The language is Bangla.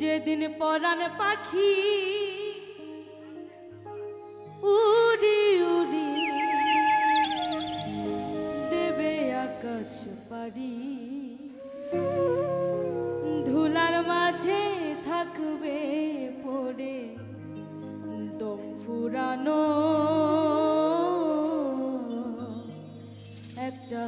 যেদিন পরাণ পাখি উড়ি উড়ি দেবে আকাশ পারি ধুলার মাঝে থাকবে পড়ে দম ফুরানো। একটা